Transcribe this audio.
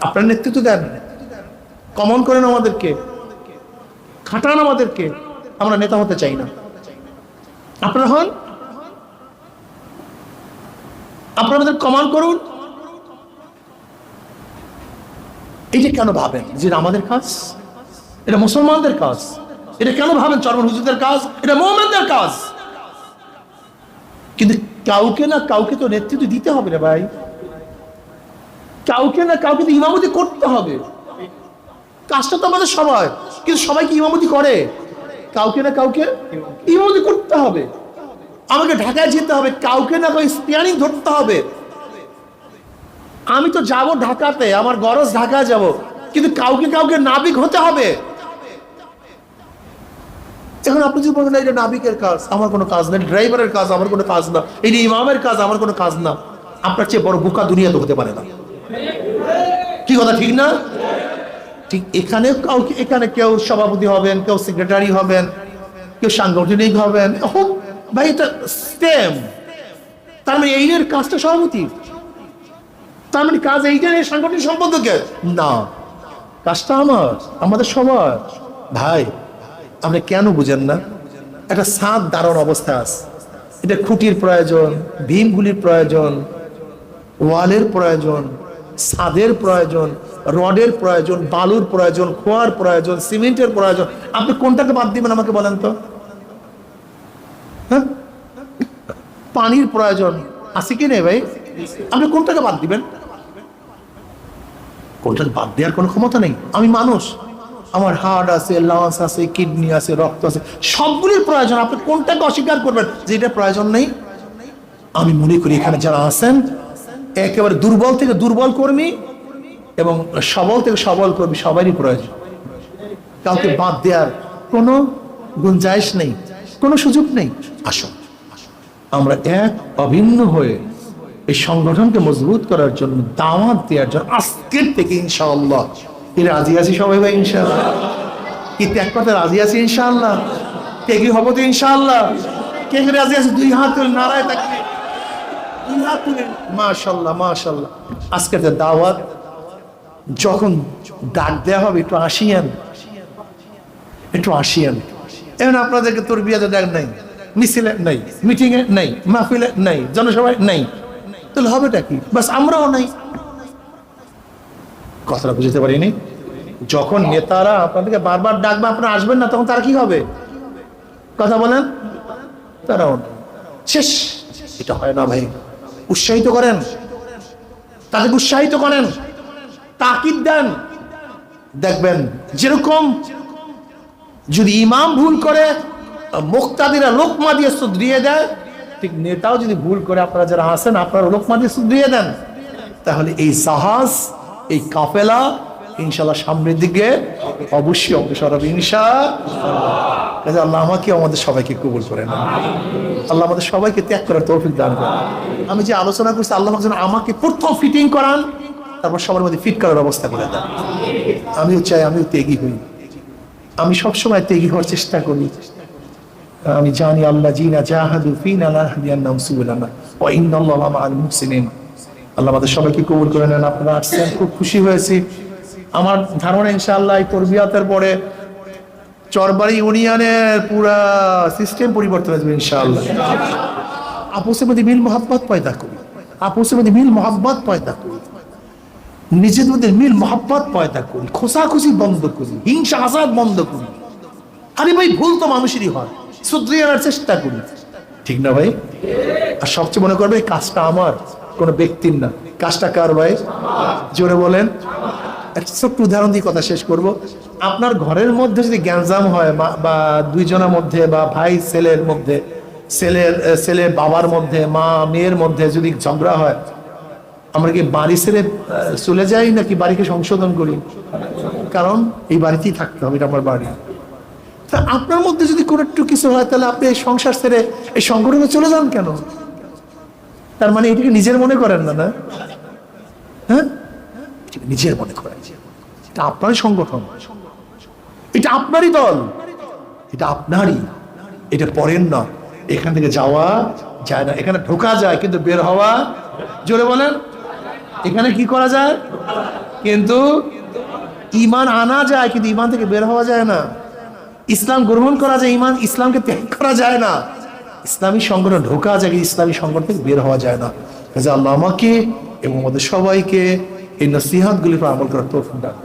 আপনার নেতৃত্ব দেন। কমন করেন আমাদেরকে। খাটান আমাদেরকে। আমরা নেতা হতে চাই না। আপনারা হন? আপনারা আমাদের কমান করুন। এটা কেন ভাবেন যে আমাদের কাজ? এটা মুসলমানদের কাজ। এটা কেন ভাবেন চরমন হুজুরদের কাজ? এটা মোহাম্মদের কাজ। কিন্তু কাউকে না কাউকে তো নেতৃত্ব দিতে হবে রে ভাই। কাউকে না কাউকে তো ইমামতি করতে হবে। কাজটা তো আমাদের সবাই কিন্তু সবাই কি ইমামতি করে। কাউকে না কাউকে ইমামতি করতে হবে। আমাকে ঢাকায় যেতে হবে, কাউকে না কাউকে স্পিয়ারিং ধরতে হবে। আমি তো যাব ঢাকাতে, আমার গরজ ঢাকা যাব, কিন্তু কাউকে কাউকে নাবিক হতে হবে। এখন আপনি যদি বলেন এটা নাবিকের কাজ, আমার কোনো কাজ না ড্রাইভারের কাজ, আমার কোনো কাজ না, এটা ইমামের কাজ, আমার কোনো কাজ না, আপনার চেয়ে বড় বোকা দুনিয়া তো হতে পারে না। কি কথা, ঠিক না? ঠিক এখানে কাউকে এখানে কেউ সভাপতি হবেন, কেউ সেক্রেটারি হবেন, কেউ সাংগঠনিক হবেন। হোক ভাই, এটা স্টেম তার মানে এইটার কাজটা সভাপতি। তার মানে কাজ এইটার এই সাংগঠনিক সম্পাদকের? না। কাজটা আমার, আমাদের সবার। ভাই, আপনি কেন বুঝেন না? একটা সাত দারুণ অবস্থা আছে। এটা খুঁটির প্রয়োজন, ভীমগুলির প্রয়োজন, ওয়ালের প্রয়োজন ছাদের প্রয়োজন, রডের প্রয়োজন, বালুর প্রয়োজন, খোয়ার প্রয়োজন, সিমেন্টের প্রয়োজন। আপনি কোনটাকে বাদ দিবেন আমাকে বলেন তো? হ্যাঁ? পানির প্রয়োজন। আছে কি নেই ভাই? আপনি কোনটাকে বাদ দিবেন? কোনটাকে বাদ দেওয়ার কোনো ক্ষমতা নেই। আমি মানুষ। আমার হার্ট আছে লাংস আছে, কিডনি আছে, রক্ত আছে। সবগুলির প্রয়োজন। আপনি কোনটাকে অস্বীকার করবেন? যে এটা প্রয়োজন নেই। আমি মনে করি এখানে যারা আছেন একেবারে দুর্বল থেকে দুর্বল কর্মী এবং সবল থেকে সবল কর্মী সবারই প্রয়োজন। কাউকে বাদ দেওয়ার কোনো গুঞ্জাইশ নেই, কোনো সুযোগ নেই। আসুন, আমরা এক অভিন্ন হয়ে এই সংগঠনকে মজবুত করার জন্য দাওয়াত দেওয়ার জন্য আজকের থেকে ইনশাআল্লাহ। কি রাজি আছি সবাই ভাই, ইনশাআল্লাহ? কি ত্যাগ করতে রাজি আছি ইনশাআল্লাহ? কে কি হব তো ইনশাআল্লাহ? কে কি রাজি আছে? দুই হাত নাড়ায় নারায় থাকবে দুই হাত তুলে মাশাল্লাহ মাশাল্লাহ। আজকের যে দাওয়াত, যখন ডাক দেওয়া হবে, একটু একটু আপনাদেরকে তোর ডাক নাই। মিছিলে নেই, মিটিংয়ে নেই, মাহফিলে নাই, জনসভায় নাই। তাহলে হবেটা কি? বাস আমরাও নাই। কথাটা বুঝতে পারিনি? যখন নেতারা আপনাদেরকে বারবার ডাকবে, আপনারা আসবেন না, তখন তারা কি হবে? কথা বলেন? তারাও শেষ। এটা হয় না ভাই। উৎসাহিত করেন। তাদেরকে উৎসাহিত করেন। তাকিদ দেন। দেখবেন যেরকম যদি ইমাম ভুল করে, মুক্তাদিরা লোকমা দিয়ে দিয়ে দেয়, ঠিক নেতাও যদি ভুল করে, আপনারা যারা আসেন আপনারা লোকমা দিয়ে দিয়ে দেন। তাহলে এই সাহস, এই কাফেলা ইনশাল্লাহ সামনের দিকে অবশ্যই অগ্রসর হবে ইনশা কাজে আল্লাহ আমাকে আমাদের সবাইকে কবুল করে না আল্লাহ আমাদের সবাইকে ত্যাগ করার তৌফিক দান করেন। আমি যে আলোচনা করছি, আল্লাহ যেন আমাকে প্রথম ফিটিং করান, তারপর সবার মধ্যে ফিট করার ব্যবস্থা করে দেন। আমিও চাই, আমিও ত্যাগী হই। আমি সবসময় ত্যাগী হওয়ার চেষ্টা করি। আমি জানি আল্লাহ জিনা জাহাদু ফিনা লাহদিয়ান্নাহুম সুবুলানা, ওয়া ইন্নাল্লাহা মাআল মুহসিনিন। আল্লাহ আমাদের সবাইকে কবুল করে নেন। আপনারা আসছেন, খুব খুশি হয়েছি। আমার ধারণা ইনশাআল্লাহ এই তরবিয়াতের পরে চরবাড়ি ইউনিয়নের পুরা সিস্টেম পরিবর্তন যাবে ইনশাআল্লাহ। আপোসের মধ্যে মিল মোহাব্বত পয়দা করি আপোসের মধ্যে মিল মোহাব্বত পয়দা করি নিজেদের মধ্যে মিল মোহাব্বত পয়দা করি খোসাখুসি বন্ধ করি, হিংসা আজাদ বন্ধ করি। আরে ভাই, ভুল তো মানুষেরই হয়। শুধরিয়ে আনার চেষ্টা করি। ঠিক না ভাই? আর সবচেয়ে মনে করবে কাজটা আমার, কোনো ব্যক্তির না। কাজটা কার ভাই? জোরে বলেন। একটা ছোট্ট উদাহরণ দিয়ে কথা শেষ করব। আপনার ঘরের মধ্যে যদি গ্যাঞ্জাম হয় বা দুইজনের মধ্যে বা ভাই ছেলের মধ্যে, ছেলের ছেলে বাবার মধ্যে, মা, মেয়ের মধ্যে যদি ঝগড়া হয়, আমরা কি বাড়ি ছেড়ে চলে যাই নাকি বাড়িকে সংশোধন করি? কারণ এই বাড়িতেই থাকতে হবে, এটা আমার বাড়ি। তা আপনার মধ্যে যদি কোনো একটু কিছু হয়, তাহলে আপনি এই সংসার ছেড়ে এই সংগঠনে চলে যান কেন? তার মানে এটাকে নিজের মনে করেন না না? হ্যাঁ? নিজের মনে করেন। এটা আপনারই সংগঠন। এটা আপনারই দল। এটা আপনারই। এটা পরের না এখান থেকে যাওয়া যায় না। এখানে ঢোকা যায়, কিন্তু বের হওয়া জোরে বলেন। এখানে কি করা যায়? কিন্তু ইমান আনা যায়, কিন্তু ইমান থেকে বের হওয়া যায় না। ইসলাম গ্রহণ করা যায়, ইমান ইসলামকে ত্যাগ করা যায় না। ইসলামী সংগঠন ঢোকা যায়, কিন্তু ইসলামী সংগঠন থেকে বের হওয়া যায় না। আল্লাহ আমাকে এবং আমাদের সবাইকে এই নসিহাতগুলির উপর আমল করার তৌফিক দান।